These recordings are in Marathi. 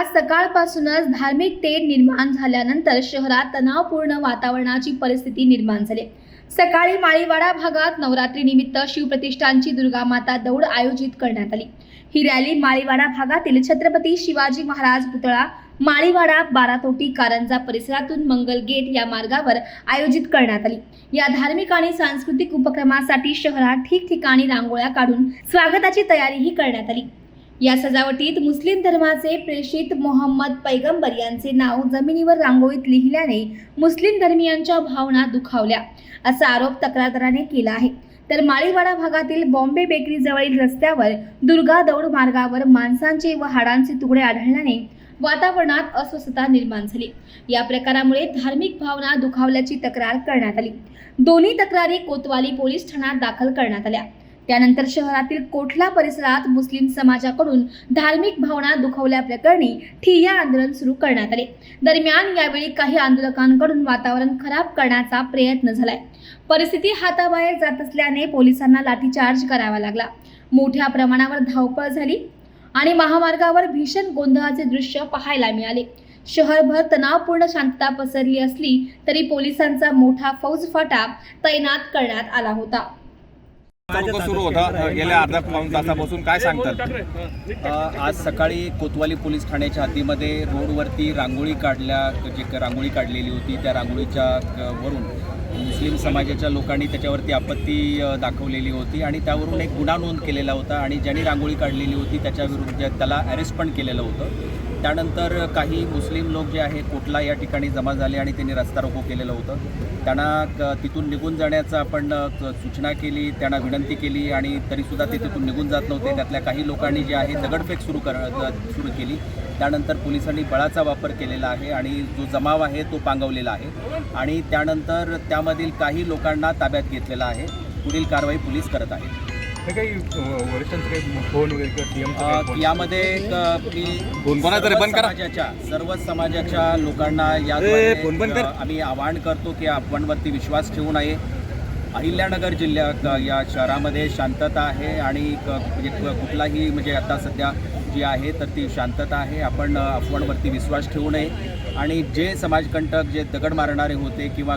आज सकाळपासूनच धार्मिक तेढ निर्माण झाल्यानंतर शहरात तणावपूर्ण वातावरणाची परिस्थिती निर्माण झाली. सकाळी माळीवाडा भागात नवरात्रीनिमित्त शिवप्रतिष्ठानची दुर्गामाता दौड आयोजित करण्यात आली. ही रॅली माळीवाडा भागातील छत्रपती शिवाजी महाराज पुतळा माळीवाडा बारातोटी कारंजा परिसरातून मंगल गेट या मार्गावर आयोजित करण्यात आली. या धार्मिक आणि सांस्कृतिक उपक्रमासाठी शहरात ठिकठिकाणी रांगोळ्या काढून स्वागताची तयारीही करण्यात आली. या सजावटीत मुस्लिम धर्माचे प्रेषित मोहम्मद पैगंबर यांचे नाव जमिनीवर रांगोळीत लिहिल्याने मुस्लिम धर्मियांच्या भावना दुखावल्या. असा आरोप तक्रारदाराने केला आहे. तर माळीवाडा भागातील बॉम्बे बेकरी जवळील रस्त्यावर दुर्गा दौड मार्गावर माणसांचे व हाडांचे तुकडे आढळल्याने वातावरणात अस्वस्थता निर्माण झाली. या प्रकारामुळे धार्मिक भावना दुखावल्याची तक्रार करण्यात आली. दोन्ही तक्रारी कोतवाली पोलीस ठाण्यात दाखल करण्यात आल्या. त्यानंतर शहरातील कोठला परिसरात मुस्लिम समाजाकडून धार्मिक भावना दुखवल्याप्रकरणी ठिय्या आंदोलन सुरू करण्यात आले. दरम्यान यावेळी काही आंदोलकांकडून वातावरण खराब करण्याचा प्रयत्न झालाय. परिस्थिती हाताबाहेर जात असल्याने पोलिसांना लाठीचार्ज करावा लागला. मोठ्या प्रमाणावर धावपळ झाली आणि महामार्गावर भीषण गोंधळाचे दृश्य पाहायला मिळाले. शहरभर तणावपूर्ण शांतता पसरली असली तरी पोलिसांचा मोठा फौजफाटा तैनात करण्यात आला होता. सुरू होता गेल्या अर्धा पाऊन तासापासून काय सांगतात? आज सकाळी कोतवाली पोलीस ठाण्याच्या हद्दीमध्ये रोडवरती रांगोळी काढल्या जी रांगोळी काढलेली होती त्या रांगोळीच्या वरून मुस्लिम समाजाच्या लोकांनी त्याच्यावरती आपत्ती दाखवलेली होती आणि त्यावरून एक गुन्हा नोंद केलेला होता आणि ज्यांनी रांगोळी काढलेली होती त्याच्या विरुद्ध त्याला अरेस्ट पण केलेलं होतं. त्यानंतर काही मुस्लिम लोक जे आहे कोटला या ठिकाणी जमा झाले आणि त्यांनी रस्ता रोको केलेलं होतं. त्यांना तिथून निघून जाण्याचं आपण क- सूचना केली त्यांना विनंती केली आणि तरीसुद्धा ते तिथून निघून जात नव्हते. त्यातल्या काही लोकांनी जे आहे दगडफेक सुरू कर सुरू केली. त्यानंतर पोलिसांनी बळाचा वापर केलेला आहे आणि जो जमाव आहे तो पांगवलेला आहे. आणि त्यानंतर त्यामधील काही लोकांना ताब्यात घेतलेला आहे. पुढील कारवाई पोलीस करत आहेत. हे काही अ, वरिष्ठांचं काही फोन वगैरे किंवा सीएमचं अ, काही फोन? यामध्ये एक, अ, मी कोणाचं रे? सर्व बंद करा. समाजाच्या सर्व समाजाच्या लोकांना ए, याद्वारे फोन बंद कर. अ, आम्ही आवाहन करतो की आपणवरती विश्वास ठेवू नये अहिल्यानगर जिल्ह्यात अ, या शहरामध्ये शांतता आहे आणि क- म्हणजे क- कुठलाही म्हणजे आता सध्या जी आहे तर ती शांतता आहे आपण अ, अफवांवरती विश्वास ठेवू नये आणि जे समाजकंटक जे दगड मारणारे होते किंवा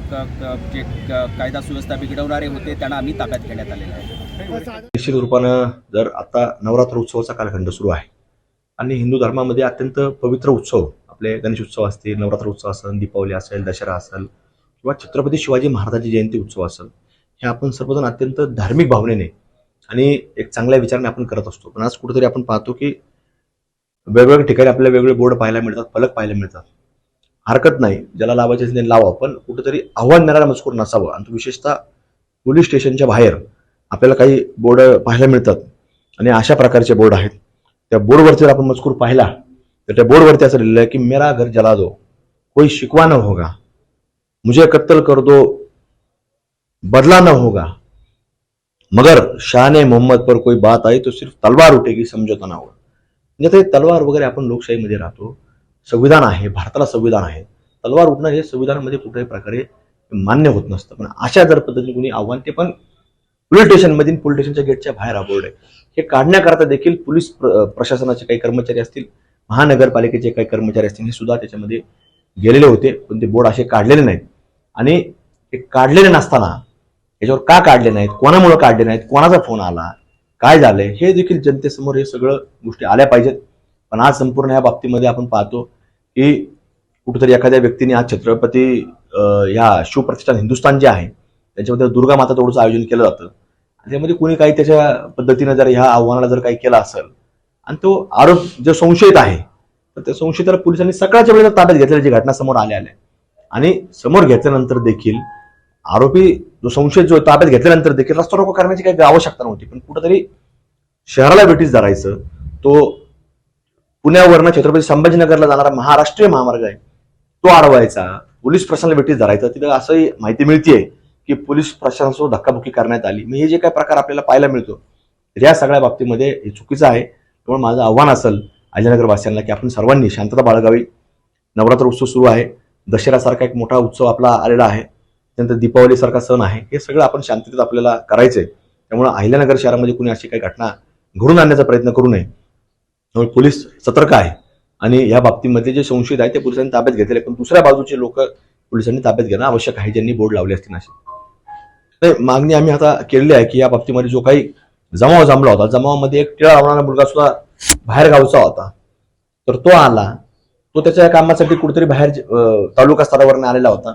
जे कायदा सुव्यवस्था बिघडवणारे होते त्यांना आम्ही ताब्यात घेण्यात आलेलं आहे. निश्चित रूपानं जर आता नवरात्र उत्सवाचा कालखंड सुरू आहे आणि हिंदू धर्मामध्ये अत्यंत पवित्र उत्सव आपले गणेश उत्सव असतील नवरात्र उत्सव असेल दीपावली असेल दसरा असेल किंवा छत्रपती शिवाजी महाराजांची जयंती उत्सव असेल हे आपण सर्वजण अत्यंत धार्मिक भावनेने आणि एक चांगल्या विचाराने आपण करत असतो. पण आज कुठेतरी आपण पाहतो की वेगवेगळ्या ठिकाणी आपल्याला वेगवेगळे बोर्ड पाहायला मिळतात फलक पाहायला मिळतात. हरकत नाही. ज्याला लावायचे असेल लावा पण कुठेतरी आव्हान देणारा मजकूर नसावं. आणि तो विशेषतः पोलीस स्टेशनच्या बाहेर आपल्याला काही बोर्ड पाहायला मिळतात. आणि अशा प्रकारचे बोर्ड आहेत. त्या बोर्डवरती जर आपण मजकूर पाहिला तर त्या बोर्डवरती असं लिहिलं आहे की मेरा घर जला दो. कोई शिकवा न होगा. मुझे कत्तल कर दो. बदला न होगा. मगर शान मोहम्मद पर कोई बात आई तो सिर्फ तलवार उठेगी समझौता ना होगा. म्हणजे तलवार वगैरे आपण लोकशाहीमध्ये राहतो. संविधान आहे भारताला संविधान आहे. तलवार उठणं हे संविधानामध्ये कुठल्याही प्रकारे मान्य होत नसतं. पण अशा जर पद्धतीने कुणी आव्हान ते पण पोलीस स्टेशनमधील पोलीस स्टेशनच्या गेटच्या बाहेर हा आहे हे काढण्याकरता देखील पोलीस प्र- प्रशासनाचे काही कर्मचारी असतील महानगरपालिकेचे काही कर्मचारी असतील हे सुद्धा त्याच्यामध्ये गेलेले होते पण ते बोर्ड असे काढलेले नाहीत. आणि ते काढलेले नसताना याच्यावर का काढले नाहीत? कोणामुळे काढले नाहीत? कोणाचा फोन आला? काय झालंय? हे देखील जनतेसमोर हे सगळं गोष्टी आल्या पाहिजेत. पण आज संपूर्ण या बाबतीमध्ये आपण पाहतो की कुठेतरी एखाद्या व्यक्तीने आज छत्रपती ह्या या शिवप्रतिष्ठान हिंदुस्थान जे आहे त्याच्यामध्ये दुर्गा माता दौडचं आयोजन केलं जातं. आणि त्यामध्ये कुणी काही त्याच्या पद्धतीनं जर ह्या आव्हानाला जर काही केलं असेल आणि तो आरोप जो संशयित आहे तर त्या संशयिताला पोलिसांनी सकाळच्या वेळेला ताब्यात घेतल्याची घटना समोर आल्या आल्या. आणि समोर घेतल्यानंतर देखील आरोपी जो संशयित जो ताब्यात घेतल्यानंतर देखील रस्ता रोको करण्याची काही आवश्यकता नव्हती. पण कुठेतरी शहराला भेटीस धरायचं तो पुण्यावरनं छत्रपती संभाजीनगरला जाणारा महाराष्ट्रीय महामार्ग आहे तो अडवायचा. पोलीस प्रशासनाला भेटीत धरायचा. तिथं असंही माहिती मिळतीये की पोलीस प्रशासनासोबत धक्काबुक्की करण्यात आली. मी हे जे काही प्रकार आपल्याला पाहायला मिळतो तर या सगळ्या बाबतीमध्ये हे चुकीचं आहे. त्यामुळे माझं आव्हान असेल अजयनगरवासियांना की आपण सर्वांनी शांतता बाळगावी. नवरात्र उत्सव सुरू आहे. दसऱ्यासारखा एक मोठा उत्सव आपला आलेला आहे. त्यानंतर दीपावलीसारखा सण आहे. हे सगळं आपण शांततेत आपल्याला करायचं आहे त्यामुळे अहिल्यानगर शहरामध्ये कुणी अशी काही घटना घडून आणण्याचा प्रयत्न करू नये. त्यामुळे पोलीस सतर्क आहे. आणि या बाबतीमध्ये जे संशयित आहे ते पोलिसांनी ताब्यात घेतलेले पण दुसऱ्या बाजूचे लोक पोलिसांनी ताब्यात घेणं आवश्यक आहे. ज्यांनी बोर्ड लावले असतील असे. मागणी आम्ही आता केलेली आहे की या बाबतीमध्ये जो काही जमाव जमला होता जमावामध्ये एक टिळा लावणारा मुलगा सुद्धा बाहेर गावचा होता. तर तो आला. तो त्याच्या कामासाठी कुठेतरी बाहेर तालुका स्तरावर आलेला होता.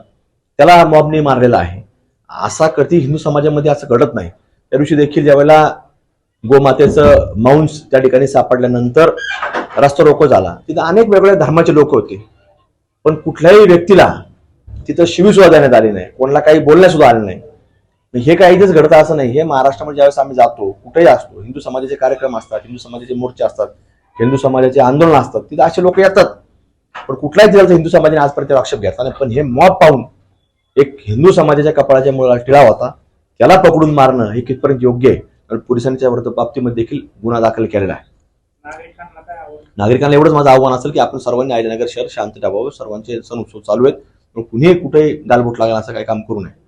त्याला मॉबने मारलेला आहे. असा कधी हिंदू समाजामध्ये असं घडत नाही. त्या दिवशी देखील ज्यावेळेला गोमातेचं मांस त्या ठिकाणी सापडल्यानंतर रस्ता रोको झाला. तिथं अनेक वेगवेगळ्या धर्माचे लोक होते. पण कुठल्याही व्यक्तीला तिथं शिवी सुद्धा देण्यात आली नाही. कोणाला काही बोलण्यासुद्धा आलं नाही. हे काही इथेच घडतं असं नाही. हे महाराष्ट्रामध्ये ज्यावेळेस आम्ही जातो कुठेही असतो हिंदू समाजाचे कार्यक्रम असतात हिंदू समाजाचे मोर्चे असतात हिंदू समाजाचे आंदोलन असतात तिथे असे लोक येतात. पण कुठल्याही जिल्ह्याचा हिंदू समाजाने आजपर्यंत आक्षेप घेतला नाही. पण हे मॉब पाहून एक हिंदू समाजाच्या कपाळाच्या मुळाला टिळा होता. त्याला पकडून मारणं हे कितपर्यंत योग्य आहे? आणि पोलिसांच्या विरुद्ध बाबतीमध्ये देखील गुन्हा दाखल केलेला आहे. नागरिकांना एवढंच माझं आव्हान असेल की आपण सर्वांनी आयल्यानगर शहर शांत ठेवावं. सर्वांचे सण उत्सव चालू आहेत. पण कुणीही कुठेही गालबोट लागेल असं काही काम करू नये.